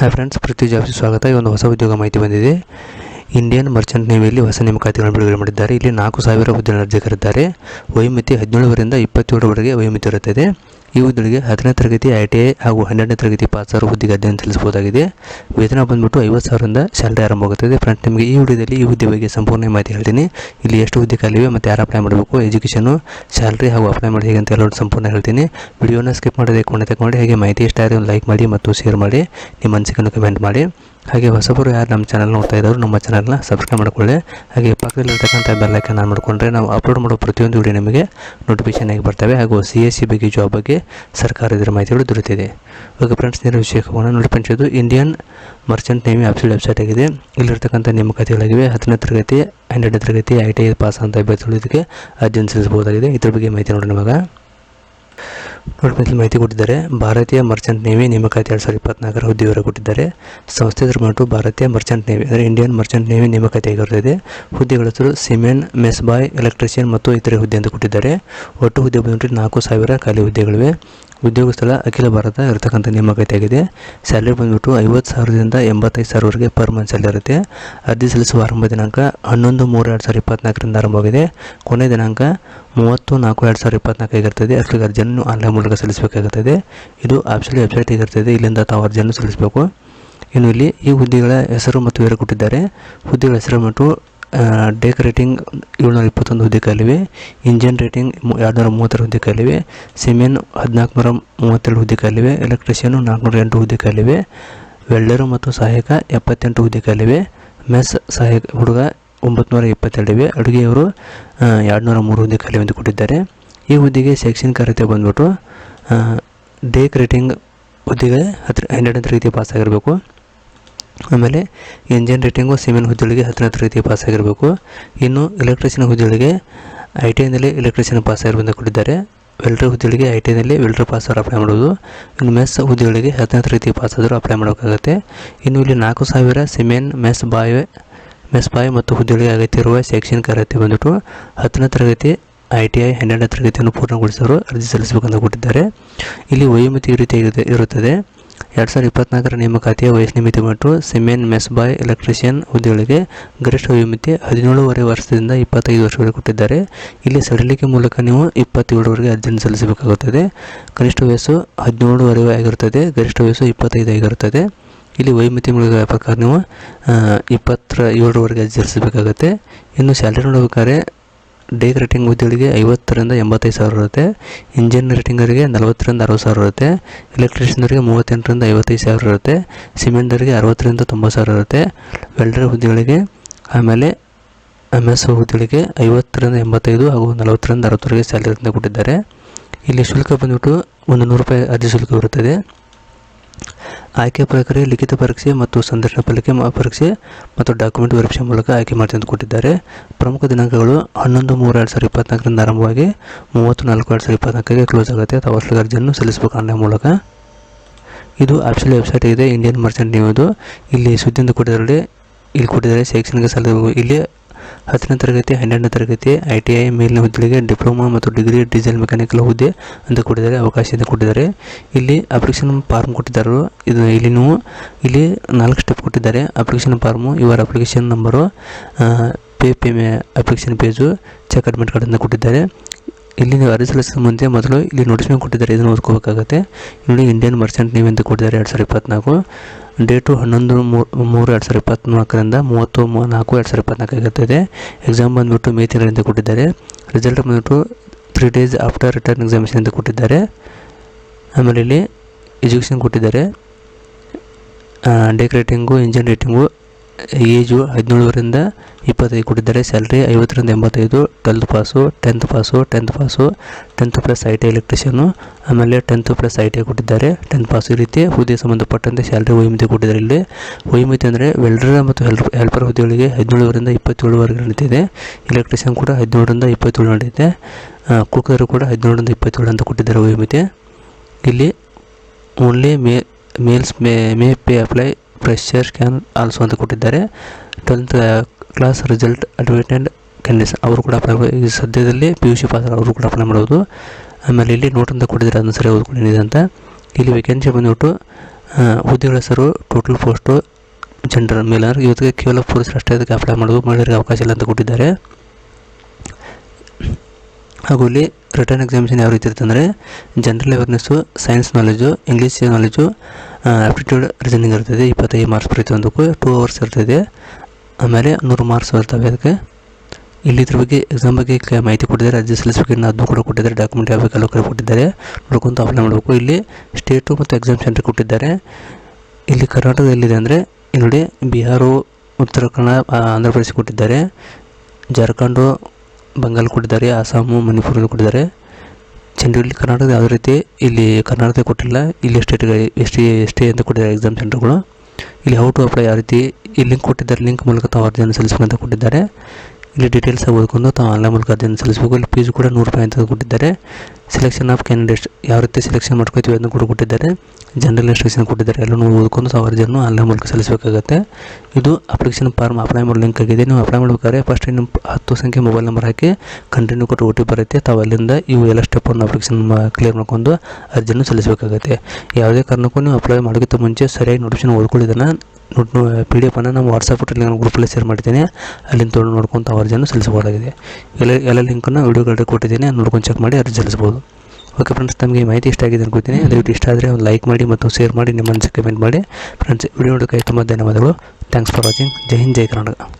Hi friends ಪೃಥ್ವಿ jobs ಸ್ವಾಗತ. ಈ ಒಂದು ಹೊಸ ಉದ್ಯೋಗ ಮಾಹಿತಿ ಬಂದಿದೆ. ಇಂಡಿಯನ್ ಮರ್ಚೆಂಟ್ ನೇವಿಯಲ್ಲಿ ಹೊಸ ನೇಮಕಾತಿಗಳನ್ನು ಬಿಡುಗಡೆ ಮಾಡಿದ್ದಾರೆ. ಇಲ್ಲಿ ನಾಲ್ಕು ಸಾವಿರ ಹುದ್ದೆ ಅರ್ಜಿಕರಿದ್ದಾರೆ ವಯೋಮಿತಿ ಹದಿನೇಳರಿಂದ ಇಪ್ಪತ್ತೇಳರವರೆಗೆ ವಯೋಮಿತಿ ಇರುತ್ತದೆ. ಈ ಹುದ್ದೆಗಳಿಗೆ ಹತ್ತನೇ ತರಗತಿ ಐ ಟಿ ಐ ಹಾಗೂ ಹನ್ನೆರಡನೇ ತರಗತಿ ಪಾಸಾರು ಹುದ್ದೆಗೆ ಅಧ್ಯಯನ ಸಲ್ಲಿಸಬಹುದಾಗಿದೆ. ವೇತನ ಬಂದ್ಬಿಟ್ಟು ಐವತ್ತು ಸಾವಿರದಿಂದ ಸ್ಯಾಲರಿ ಆರಂಭವಾಗುತ್ತದೆ ಫ್ರೆಂಡ್ಸ್, ನಿಮಗೆ ಈ ವಿಡಿಯೋದಲ್ಲಿ ಈ ಹುದ್ದೆ ಬಗ್ಗೆ ಸಂಪೂರ್ಣ ಮಾಹಿತಿ ಹೇಳ್ತೀನಿ. ಇಲ್ಲಿ ಎಷ್ಟು ಹುದ್ದೆ ಖಾಲಿವೆ ಮತ್ತು ಯಾರು ಅಪ್ಲೈ ಮಾಡಬೇಕು ಎಜುಕೇಷನು ಸ್ಯಾಲ್ರಿ ಹಾಗೂ ಅಪ್ಲೈ ಮಾಡಿ ಹೇಗೆ ಅಂತ ಎಲ್ಲರೂ ಸಂಪೂರ್ಣ ಹೇಳ್ತೀನಿ. ವಿಡಿಯೋನ ಸ್ಕಿಪ್ ಮಾಡೋದೇ ಕೊಂಡೆ ತಗೊಂಡು ಹಾಗೆ ಮಾಹಿತಿ ಇಷ್ಟ ಆದರೆ ಲೈಕ್ ಮಾಡಿ ಮತ್ತು ಶೇರ್ ಮಾಡಿ. ನಿಮ್ಮ ಅನಿಸಿಕೆಯನ್ನು ಕಮೆಂಟ್ ಮಾಡಿ. ಹಾಗೆ ಹೊಸಬರು ಯಾರು ನಮ್ಮ ಚಾನಲ್ ನೋಡ್ತಾ ಇದ್ದಾರೆ ನಮ್ಮ ಚಾನಲ್ನ ಸಬ್ಸ್ಕ್ರೈಬ್ ಮಾಡ್ಕೊಳ್ಳಿ. ಹಾಗೆ ಪಕ್ಕದಲ್ಲಿರ್ತಕ್ಕಂಥ ಬೆಲ್ಲೈಕನ್ ಆನ್ ಮಾಡಿಕೊಂಡ್ರೆ ನಾವು ಅಪ್ಲೋಡ್ ಮಾಡೋ ಪ್ರತಿಯೊಂದು ವಿಡಿಯೋ ನಿಮಗೆ ನೋಟಿಫಿಕೇಶನ್ ಆಗಿ ಬರ್ತವೆ. ಹಾಗೂ ಸಿ ಎಸ್ ಸಿ ಬಗ್ಗೆ ಜಾಬ್ ಬಗ್ಗೆ ಸರ್ಕಾರ ಇದರ ಮಾಹಿತಿಗಳು ದೊರೆತಿದೆ. ಓಕೆ ಫ್ರೆಂಡ್ಸ್ ನೇರ ವಿಷಯವನ್ನು ನೋಡಿ Indian merchant navy office website ಆಗಿದೆ. ಇಲ್ಲಿರ್ತಕ್ಕಂಥ ನೇಮಕಾತಿಗಳಾಗಿವೆ ಹತ್ತನೇ ತರಗತಿ, ಹನ್ನೆರಡನೇ ತರಗತಿ ಐ ಟಿ ಐ ಪಾಸ್ ಅಂತ ಅಭ್ಯರ್ಥಿಗಳು ಇದಕ್ಕೆ ಅಧ್ಯಯನ ಸಲ್ಲಿಸಬಹುದಾಗಿದೆ. ಇದ್ರ ಬಗ್ಗೆ ಮಾಹಿತಿ ನೋಡೋಣ ಇವಾಗ. ಮೊದಲು ಮಾಹಿತಿ ಕೊಟ್ಟಿದ್ದಾರೆ. ಭಾರತೀಯ ಮರ್ಚೆಂಟ್ ನೇವಿ ನೇಮಕಾತಿ ಎರಡು ಸಾವಿರದ ಇಪ್ಪತ್ನಾಲ್ಕರ ಹುದ್ದೆಯವರ ಕೊಟ್ಟಿದ್ದಾರೆ. ಸಂಸ್ಥೆ ಬಂದು ಭಾರತೀಯ ಮರ್ಚೆಂಟ್ ನೇವಿ, ಅಂದರೆ ಇಂಡಿಯನ್ ಮರ್ಚೆಂಟ್ ನೇವಿ ನೇಮಕಾತಿ ಆಗಿರುತ್ತದೆ ಹುದ್ದೆಗಳ ಹೆಸರು ಸಿಮೆನ್ ಮೆಸ್ಬಾಯ್, ಎಲೆಕ್ಟ್ರಿಷಿಯನ್ ಮತ್ತು ಇತರೆ ಹುದ್ದೆ ಅಂತ ಕೊಟ್ಟಿದ್ದಾರೆ. ಒಟ್ಟು ಹುದ್ದೆ ಬಂದ್ಬಿಟ್ಟು ನಾಲ್ಕು ಸಾವಿರ ಖಾಲಿ ಹುದ್ದೆಗಳಿವೆ. ಉದ್ಯೋಗ ಸ್ಥಳ ಅಖಿಲ ಭಾರತ ಇರತಕ್ಕಂಥ ನೇಮಕಾತಿ ಆಗಿದೆ ಸ್ಯಾಲರಿ ಬಂದ್ಬಿಟ್ಟು ಐವತ್ತು ಸಾವಿರದಿಂದ ಎಂಬತ್ತೈದು ಸಾವಿರವರೆಗೆ ಪರ್ ಮಂತ್ ಸ್ಯಾಲರಿ ಇರುತ್ತೆ. ಅರ್ಜಿ ಸಲ್ಲಿಸುವ ಆರಂಭ ದಿನಾಂಕ ಹನ್ನೊಂದು ಮೂರು ಎರಡು ಸಾವಿರದ ಇಪ್ಪತ್ನಾಲ್ಕರಿಂದ ಆರಂಭವಾಗಿದೆ. ಕೊನೆ ದಿನಾಂಕ ಮೂವತ್ತು ನಾಲ್ಕು ಎರಡು ಸಾವಿರದ ಇಪ್ಪತ್ತ್ನಾಲ್ಕಾಗಿರ್ತದೆ ಅಷ್ಟಕ್ಕೆ ಅರ್ಜಿಯನ್ನು ಆನ್ಲೈನ್ ಮೂಲಕ ಸಲ್ಲಿಸಬೇಕಾಗುತ್ತದೆ. ಇದು ಆಪ್ಷಲಿ ವೆಬ್ಸೈಟ್ ಆಗಿರ್ತದೆ ಇಲ್ಲಿಂದ ತಾವು ಅರ್ಜಿಯನ್ನು ಸಲ್ಲಿಸಬೇಕು. ಇನ್ನು ಇಲ್ಲಿ ಈ ಹುದ್ದೆಗಳ ಹೆಸರು ಮತ್ತು ವಿವರ ಕೊಟ್ಟಿದ್ದಾರೆ. ಹುದ್ದೆಗಳ ಹೆಸರು ಮತ್ತು ಡೇಕ್ ರೇಟಿಂಗ್ ಏಳ್ನೂರ ಇಪ್ಪತ್ತೊಂದು ಹುದ್ದೆ ಕಾಲಿವೆ ಇಂಜಿನ್ ರೇಟಿಂಗ್ ಎರಡುನೂರ ಮೂವತ್ತರ ಹುದ್ದೆ ಕಾಲಿವೆ ಸಿಮೆನ್ ಹದಿನಾಲ್ಕುನೂರ ಮೂವತ್ತೆರಡು ಹುದ್ದೆ ಕಾಲಿವೆ ಎಲೆಕ್ಟ್ರಿಷಿಯನು ನಾಲ್ಕುನೂರ ಎಂಟು ಹುದ್ದೆ ಕಾಲಿವೆ ವೆಲ್ಡರು ಮತ್ತು ಸಹಾಯಕ ಎಪ್ಪತ್ತೆಂಟು ಹುದ್ದೆ ಕಾಲಿವೆ ಮೆಸ್ ಸಹಾಯಕ ಹುಡುಗ ಒಂಬತ್ತು ಇಪ್ಪತ್ತೆರಡಿವೆ. ಅಡುಗೆಯವರು ಎರಡುನೂರ ಮೂರು ಹುದ್ದೆ ಖಾಲಿ ಎಂದು ಕೊಟ್ಟಿದ್ದಾರೆ. ಈ ಹುದ್ದೆಗೆ ಶೈಕ್ಷಣಿಕ ಅರ್ಹತೆ ಬಂದ್ಬಿಟ್ಟು ಡೇಕ್ ರೇಟಿಂಗ್ ಹುದ್ದೆಗೆ ಹತ್ರ ಹನ್ನೆರಡನೇ ತರಗತಿ ಪಾಸ್ ಆಗಿರಬೇಕು. ಆಮೇಲೆ ಇಂಜಿನ್ ರೇಟಿಂಗು ಸಿಮೆಂಟ್ ಹುದ್ದೆಗಳಿಗೆ ಹತ್ತನೇ ತರಗತಿ ಪಾಸ್ ಆಗಿರಬೇಕು. ಇನ್ನು ಎಲೆಕ್ಟ್ರಿಷಿಯನ್ ಹುದ್ದೆಗಳಿಗೆ ಐ ಟಿ ಐನಲ್ಲಿ ಎಲೆಕ್ಟ್ರಿಷಿಯನ್ ಪಾಸ್ ಆಗಿರುವಂತ ಕೊಟ್ಟಿದ್ದಾರೆ. ವೆಲ್ಡರ್ ಹುದ್ದೆಗಳಿಗೆ ಐ ಟಿ ಐನಲ್ಲಿ ವೆಲ್ಡರ್ ಪಾಸ್ ಆದರೂ ಅಪ್ಲೈ ಮಾಡೋದು. ಇನ್ನು ಮೆಸ್ ಹುದ್ದೆಗಳಿಗೆ ಹತ್ತನೇ ತರಗತಿ ಪಾಸ್ ಆದರೂ ಅಪ್ಲೈ ಮಾಡೋಕ್ಕಾಗುತ್ತೆ. ಇನ್ನು ಇಲ್ಲಿ ನಾಲ್ಕು ಸಾವಿರ ಸಿಮೆನ್ ಮೆಸ್ ಬಾಯ್ ಮೆಸ್ ಬಾಯ್ ಮತ್ತು ಹುದ್ದೆಗಳಿಗೆ ಅಗತ್ಯ ಇರುವ ಶೈಕ್ಷಣಿಕ ಅರ್ಹತೆ ಬಂದ್ಬಿಟ್ಟು ಹತ್ತನೇ ತರಗತಿ ಐ ಟಿ ಐ ಹನ್ನೆರಡನೇ ತರಗತಿಯನ್ನು ಪೂರ್ಣಗೊಳಿಸಲು ಅರ್ಜಿ ಸಲ್ಲಿಸಬೇಕಂತ ಕೊಟ್ಟಿದ್ದಾರೆ. ಇಲ್ಲಿ ವಯೋಮಿತಿ ಈ ರೀತಿ ಇರುತ್ತದೆ. ಎರಡು ಸಾವಿರದ ಇಪ್ಪತ್ತ್ನಾಲ್ಕರ ನೇಮಕಾತಿಯ ವಯಸ್ಸಿನ ಮಿತಿ ಮತ್ತು ಸಿಮೆನ್ ಮೆಸ್ಬಾಯ್ ಎಲೆಕ್ಟ್ರಿಷಿಯನ್ ಹುದ್ದೆಗಳಿಗೆ ಗರಿಷ್ಠ ವಯೋಮಿತಿ ಹದಿನೇಳುವರೆ ವರ್ಷದಿಂದ ಇಪ್ಪತ್ತೈದು ವರ್ಷವರೆಗೆ ಕೊಟ್ಟಿದ್ದಾರೆ. ಇಲ್ಲಿ ಸಡಿಲಿಕೆ ಮೂಲಕ ನೀವು ಇಪ್ಪತ್ತೇಳರವರೆಗೆ ಅರ್ಜಿಯನ್ನು ಸಲ್ಲಿಸಬೇಕಾಗುತ್ತದೆ. ಕನಿಷ್ಠ ವಯಸ್ಸು ಹದಿನೇಳುವರೆ ಆಗಿರುತ್ತದೆ, ಗರಿಷ್ಠ ವಯಸ್ಸು ಇಪ್ಪತ್ತೈದು ಆಗಿರುತ್ತದೆ. ಇಲ್ಲಿ ವೈಮಿತಿ ಮೂಲಕ ಪ್ರಕಾರ ನೀವು ಇಪ್ಪತ್ತರ ಏಳರವರೆಗೆ ಅರ್ಜಿ ಸಲ್ಲಿಸಬೇಕಾಗುತ್ತೆ. ಇನ್ನು ಸ್ಯಾಲ್ರಿ ನೋಡಬೇಕಾದ್ರೆ ಡೇಕ್ ರೇಟಿಂಗ್ ಹುದ್ದೆಗಳಿಗೆ ಐವತ್ತರಿಂದ ಎಂಬತ್ತೈದು ಸಾವಿರ ಇರುತ್ತೆ. ಇಂಜಿನ್ ರೇಟಿಂಗರಿಗೆ ನಲವತ್ತರಿಂದ ಅರವತ್ತು ಸಾವಿರ ಇರುತ್ತೆ. ಎಲೆಕ್ಟ್ರಿಷಿಯನ್ರಿಗೆ ಮೂವತ್ತೆಂಟರಿಂದ ಐವತ್ತೈದು ಸಾವಿರ ಇರುತ್ತೆ. ಸಿಮೆಂಟರಿಗೆ ಅರವತ್ತರಿಂದ ತೊಂಬತ್ತು ಸಾವಿರ ಇರುತ್ತೆ. ವೆಲ್ಡರ್ ಹುದ್ದೆಗಳಿಗೆ ಆಮೇಲೆ ಎಂ ಎಸ್ ಹುದ್ದೆಗಳಿಗೆ ಐವತ್ತರಿಂದ ಎಂಬತ್ತೈದು ಹಾಗೂ ನಲವತ್ತರಿಂದ ಅರವತ್ತರಿಗೆ ಸ್ಯಾಲರಿಯಿಂದ ಕೊಟ್ಟಿದ್ದಾರೆ. ಇಲ್ಲಿ ಶುಲ್ಕ ಬಂದ್ಬಿಟ್ಟು ಒಂದು ನೂರು ರೂಪಾಯಿ ಅರ್ಜಿ ಶುಲ್ಕ ಇರುತ್ತದೆ ಆಯ್ಕೆ ಪ್ರಕ್ರಿಯೆ, ಲಿಖಿತ ಪರೀಕ್ಷೆ ಮತ್ತು ಸಂದರ್ಶನ ಫಲಿಕೆ ಪರೀಕ್ಷೆ ಮತ್ತು ಡಾಕ್ಯುಮೆಂಟ್ ಪರೀಕ್ಷೆ ಮೂಲಕ ಆಯ್ಕೆ ಮಾಡ್ತೀನಿ ಅಂತ ಕೊಟ್ಟಿದ್ದಾರೆ. ಪ್ರಮುಖ ದಿನಾಂಕಗಳು ಹನ್ನೊಂದು ಮೂರು ಎರಡು ಸಾವಿರದ ಇಪ್ಪತ್ನಾಲ್ಕರಿಂದ ಆರಂಭವಾಗಿ ಮೂವತ್ತು ನಾಲ್ಕು ಎರಡು ಸಾವಿರದ ಇಪ್ಪತ್ನಾಲ್ಕಕ್ಕೆ ಕ್ಲೋಸ್ ಆಗುತ್ತೆ. ಅಥವಾ ಅಸಲು ಅರ್ಜಿಯನ್ನು ಸಲ್ಲಿಸಬೇಕು ಆನ್ಲೈನ್ ಮೂಲಕ. ಇದು ಆಪ್ಷಲ್ ವೆಬ್ಸೈಟ್ ಇದೆ ಇಂಡಿಯನ್ ಮರ್ಚೆಂಟ್ ನೀವು ಇಲ್ಲಿ ಸುದ್ದಿಯಿಂದ ಕೊಟ್ಟಿದ್ದಾರೆ ಇಲ್ಲಿ ಕೊಟ್ಟಿದ್ದಾರೆ ಶೈಕ್ಷಣಿಕ ಸಾಲ ಇಲ್ಲಿ ಹತ್ತನೇ ತರಗತಿ, ಹನ್ನೆರಡನೇ ತರಗತಿ ಐ ಟಿ ಐ ಮೇಲಿನ ಹುದ್ದೆಗಳಿಗೆ ಡಿಪ್ಲೊಮಾ ಮತ್ತು ಡಿಗ್ರಿ ಡೀಸೆಲ್ ಮೆಕ್ಯಾನಿಕಲ್ ಹುದ್ದೆ ಅಂತ ಕೊಟ್ಟಿದ್ದಾರೆ ಅವಕಾಶ ಅಂತ ಕೊಟ್ಟಿದ್ದಾರೆ. ಇಲ್ಲಿ ಅಪ್ಲಿಕೇಶನ್ ಫಾರ್ಮ್ ಕೊಟ್ಟಿದ್ದಾರೆ. ಇದು ಇಲ್ಲಿ ನೀವು ಇಲ್ಲಿ ನಾಲ್ಕು ಸ್ಟೆಪ್ ಕೊಟ್ಟಿದ್ದಾರೆ. ಅಪ್ಲಿಕೇಶನ್ ಫಾರ್ಮು, ಇವರ application number pay pay application page, check admit ಕಾರ್ಡನ್ನು ಕೊಟ್ಟಿದ್ದಾರೆ. ಇಲ್ಲಿ ನೀವು ಅರ್ಜಿ ಸಲ್ಲಿಸಿದ ಮುಂದೆ ಮೊದಲು ಇಲ್ಲಿ ನೋಟಿಫಿಕೇಶನ್ ಕೊಟ್ಟಿದ್ದಾರೆ. ಇದನ್ನು ಓದ್ಕೋಬೇಕಾಗುತ್ತೆ. ನೋಡಿ ಇಂಡಿಯನ್ ಮರ್ಚೆಂಟ್ ನೇಮ್ ಅಂತ ಕೊಟ್ಟಿದ್ದಾರೆ, ಎರಡು ಸಾವಿರದ ಇಪ್ಪತ್ನಾಲ್ಕು. ಡೇಟು ಹನ್ನೊಂದು ಮೂರು ಎರಡು ಸಾವಿರದ ಇಪ್ಪತ್ತ್ನಾಲ್ಕರಿಂದ ಮೂವತ್ತು ನಾಲ್ಕು ಎರಡು ಸಾವಿರದ ಇಪ್ಪತ್ನಾಲ್ಕು ಆಗಿರ್ತದೆ ಎಕ್ಸಾಮ್ ಬಂದುಬಿಟ್ಟು ಮೇ ತಿಂಗಳಿಂದ ಕೊಟ್ಟಿದ್ದಾರೆ. ರಿಸಲ್ಟ್ ಬಂದುಬಿಟ್ಟು three days after written examination ಅಂತ ಕೊಟ್ಟಿದ್ದಾರೆ. ಆಮೇಲೆ ಇಲ್ಲಿ ಎಜುಕೇಷನ್ ಕೊಟ್ಟಿದ್ದಾರೆ. Deck rating engine rating age ಹದಿನೇಳರಿಂದ ಇಪ್ಪತ್ತೈದು ಕೊಟ್ಟಿದ್ದಾರೆ. ಸ್ಯಾಲ್ರಿ ಐವತ್ತರಿಂದ ಎಂಬತ್ತೈದು, twelfth pass, tenth pass tenth pass, tenth plus I T electrician, ಆಮೇಲೆ ಟೆಂತ್ ಪ್ಲಸ್ ಐ ಟಿ ಕೊಟ್ಟಿದ್ದಾರೆ. ಟೆಂತ್ ಪಾಸು ಈ ರೀತಿ ಹುದ್ದೆ ಸಂಬಂಧಪಟ್ಟಂತೆ ಸ್ಯಾಲ್ರಿ ವೈಮಿತಿ ಕೊಟ್ಟಿದ್ದಾರೆ ಇಲ್ಲಿ. ವೈಮಿತಿ ಅಂದರೆ ವೆಲ್ಡರ್ ಮತ್ತು ಹೆಲ್ಪ್, ಹೆಲ್ಪರ್ ಹುದ್ದೆಗಳಿಗೆ ಹದಿನೇಳರಿಂದ ಇಪ್ಪತ್ತೇಳುವರೆಗೆ ನಡೀತಿದೆ. ಎಲೆಕ್ಟ್ರಿಷಿಯನ್ ಕೂಡ ಹದಿನೇಳರಿಂದ ಇಪ್ಪತ್ತೇಳು ನಡೆಯುತ್ತೆ ಕುಕ್ಕರು ಕೂಡ ಹದಿನೇಳರಿಂದ ಇಪ್ಪತ್ತೇಳು ಅಂತ ಕೊಟ್ಟಿದ್ದಾರೆ ವೈಮಿತಿ ಇಲ್ಲಿ only may, males may may pay apply fresher can also ಅಂತ ಕೊಟ್ಟಿದ್ದಾರೆ. Twelfth class result admitted candidates ಅವರು ಕೂಡ ಅಪ್ಲೈ ಸದ್ಯದಲ್ಲಿ ಪಿ ಯು ಸಿ ಪಾಸ್ ಅವರು ಕೂಡ ಅಪ್ಲೈ ಮಾಡ್ಬೋದು. ಆಮೇಲೆ ಇಲ್ಲಿ ನೋಟ್ ಅಂತ ಕೊಟ್ಟಿದ್ದಾರೆ, ಅದನ್ನು ಸರಿ ಓದ್ಕೊಂಡಿದೆ ಅಂತ. ಇಲ್ಲಿ ವೇಕೆನ್ಸಿ ಬಂದುಬಿಟ್ಟು ಹುದ್ದೆಗಳ ಹೆಸರು ಟೋಟಲ್ ಪೋಸ್ಟು ಜನರಲ್ ಮೇಲರ್ ಇವತ್ತಿಗೆ ಕೇವಲ ಪುರುಷರು ಅಷ್ಟೇ ಅದಕ್ಕೆ ಅಪ್ಲೈ ಮಾಡೋದು ಮಹಿಳೆಯರಿಗೆ ಅವಕಾಶ ಇಲ್ಲ ಅಂತ ಕೊಟ್ಟಿದ್ದಾರೆ. ಹಾಗೂ ಇಲ್ಲಿ ರಿಟರ್ನ್ ಎಕ್ಸಾಮಿಷನ್ ಯಾವ ರೀತಿ ಇರುತ್ತೆ ಅಂದರೆ general awareness science knowledge English knowledge aptitude reasoning ಇರ್ತದೆ, ಇಪ್ಪತ್ತೈದು ಮಾರ್ಕ್ಸ್ ಪ್ರತಿಯೊಂದಕ್ಕೂ ಟೂ ಅವರ್ಸ್ ಇರ್ತದೆ. ಆಮೇಲೆ ನೂರು ಮಾರ್ಕ್ಸ್ ಬರ್ತವೆ ಅದಕ್ಕೆ. ಇಲ್ಲಿ ಇದ್ರ ಬಗ್ಗೆ ಎಕ್ಸಾಮ್ ಬಗ್ಗೆ ಮಾಹಿತಿ ಕೊಟ್ಟಿದ್ದಾರೆ. ಅರ್ಜಿ ಸಲ್ಲಿಸಬೇಕಿನ ಅದನ್ನು ಕೂಡ ಕೊಟ್ಟಿದ್ದಾರೆ. ಡಾಕ್ಯುಮೆಂಟ್ ಯಾವ ಬೇಕಲ್ಲ ಕೂಡ ಕೊಟ್ಟಿದ್ದಾರೆ. ನೋಡ್ಕೊಂತ ಅಪ್ಲೈ ಮಾಡಬೇಕು. ಇಲ್ಲಿ ಸ್ಟೇಟು ಮತ್ತು ಎಕ್ಸಾಮ್ ಸೆಂಟರ್ ಕೊಟ್ಟಿದ್ದಾರೆ. ಇಲ್ಲಿ ಕರ್ನಾಟಕದಲ್ಲಿದೆ ಅಂದರೆ ನೋಡಿ, ಬಿಹಾರು, ಉತ್ತರ ಕನ್ನಡ ಆಂಧ್ರ ಪ್ರದೇಶ ಕೊಟ್ಟಿದ್ದಾರೆ. ಜಾರ್ಖಂಡು ಬಂಗಾಲ್ ಕೊಟ್ಟಿದ್ದಾರೆ. ಅಸ್ಸಾಮು ಮಣಿಪುರ ಕೊಟ್ಟಿದ್ದಾರೆ. ಚಂಡೀಗಢ ಕರ್ನಾಟಕದ ಯಾವುದೇ ರೀತಿ ಇಲ್ಲಿ ಕರ್ನಾಟಕ ಕೊಟ್ಟಿಲ್ಲ, ಇಲ್ಲಿ ಸ್ಟೇಟ್ಗೆ ಎಸ್ ಟಿ ಎಸ್ ಟಿ ಅಂತ ಕೊಟ್ಟಿದ್ದಾರೆ ಎಕ್ಸಾಮ್ ಸೆಂಟರ್ಗಳು ಇಲ್ಲಿ ಹೌ ಟು ಅಪ್ಲೈ ಯಾವ ರೀತಿ, ಈ ಲಿಂಕ್ ಕೊಟ್ಟಿದ್ದಾರೆ ಲಿಂಕ್ ಮೂಲಕ ತಾವು ಅರ್ಜಿಯನ್ನು ಸಲ್ಲಿಸಬೇಕಂತ ಕೊಟ್ಟಿದ್ದಾರೆ. ಇಲ್ಲಿ ಡೀಟೇಲ್ಸ್ ಓದ್ಕೊಂಡು ತಾವು ಆನ್ಲೈನ್ ಮೂಲಕ ಅರ್ಜಿಯನ್ನು ಸಲ್ಲಿಸಬೇಕು. ಇಲ್ಲಿ ಫೀಸ್ ಕೂಡ ನೂರು ರೂಪಾಯಿ ಅಂತ ಕೊಟ್ಟಿದ್ದಾರೆ. ಸೆಲೆಕ್ಷನ್ ಆಫ್ ಕ್ಯಾಂಡಿಡೇಟ್ಸ್ ಯಾವ ರೀತಿ ಸೆಲೆಕ್ಷನ್ ಮಾಡ್ಕೋತೀವಿ ಅದನ್ನು ಕೂಡ ಕೊಟ್ಟಿದ್ದಾರೆ. ಜನರಲ್ ಇನ್ಸ್ಟ್ರಕ್ಷನ್ ಕೊಟ್ಟಿದ್ದಾರೆ. ಎಲ್ಲನೂ ಓದ್ಕೊಂಡು ತಾವು ಅರ್ಜಿಯನ್ನು ಆನ್ಲೈನ್ ಮೂಲಕ ಸಲ್ಲಿಸಬೇಕಾಗತ್ತೆ. ಇದು ಅಪ್ಲಿಕೇಶನ್ ಫಾರ್ಮ್ ಅಪ್ಲೈ ಮಾಡೋ ಲಿಂಕ್ ಆಗಿದೆ. ನೀವು ಅಪ್ಲೈ ಮಾಡಬೇಕಾದ್ರೆ ಫಸ್ಟ್ ನಿಮ್ಮ ಹತ್ತು ಸಂಖ್ಯೆ ಮೊಬೈಲ್ ನಂಬರ್ ಹಾಕಿ ಕಂಟಿನ್ಯೂ ಕೊಟ್ಟು ಓ ಟಿ ಬರುತ್ತೆ. ತಾವು ಅಲ್ಲಿಂದ ಇವು ಎಲ್ಲ ಸ್ಟೆಪ್ಪನ್ನು ಅಪ್ಲಿಕೇಶನ್ ಕ್ಲಿಯರ್ ಮಾಡ್ಕೊಂಡು ಅರ್ಜಿಯನ್ನು ಸಲ್ಲಿಸಬೇಕಾಗತ್ತೆ. ಯಾವುದೇ ಕಾರಣಕ್ಕೂ ನೀವು ಅಪ್ಲೈ ಮಾಡೋಕ್ಕಿಂತ ಮುಂಚೆ ಸರಿಯಾಗಿ ನೋಟಿಫಿಕೇಶನ್ ಓದ್ಕೊಳ್ಳಿದ್ದನ್ನು ನೋಟ್ ಪಿ ಡಿ ಎಫನ್ನು ನಮ್ಮ ವಾಟ್ಸಪ್ ಟೆಲಿಗ್ರಾಮ್ ಗ್ರೂಪಲ್ಲಿ ಶೇರ್ ಮಾಡಿದ್ದೀನಿ. ಅಲ್ಲಿಂದ ತೊಗೊಂಡು ನೋಡ್ಕೊಂಡು ಅರ್ಜಿಯನ್ನು ಸಲ್ಲಿಸಬಹುದಾಗಿದೆ. ಎಲ್ಲ ಎಲ್ಲ ಲಿಂಕನ್ನು ವಿಡಿಯೋಗಳಲ್ಲಿ ಕೊಟ್ಟಿದ್ದೀನಿ. ನೋಡ್ಕೊಂಡು ಚೆಕ್ ಮಾಡಿ ಅರ್ಜಿ ಸಲ್ಲಿಸ್ಬೋದು ಓಕೆ ಫ್ರೆಂಡ್ಸ್ ತಮಗೆ ಮಾಹಿತಿ ಇಷ್ಟ ಆಗಿದೆ ಅನ್ಕೋತೀನಿ ದಯವಿಟ್ಟು ಇಷ್ಟ ಆದರೆ ಒಂದು ಲೈಕ್ ಮಾಡಿ ಮತ್ತು ಶೇರ್ ಮಾಡಿ ನಿಮ್ಮ ಮನಸ್ಸು ಕಮೆಂಟ್ ಮಾಡಿ. ಫ್ರೆಂಡ್ಸ್ ವಿಡಿಯೋ ನೋಡೋಕ್ಕೆ ತುಂಬ ಧನ್ಯವಾದಗಳು. ಥ್ಯಾಂಕ್ಸ್ ಫಾರ್ ವಾಚಿಂಗ್ ಜೈ ಹಿಂದ್, ಜೈ ಕರ್ನಾಟಕ.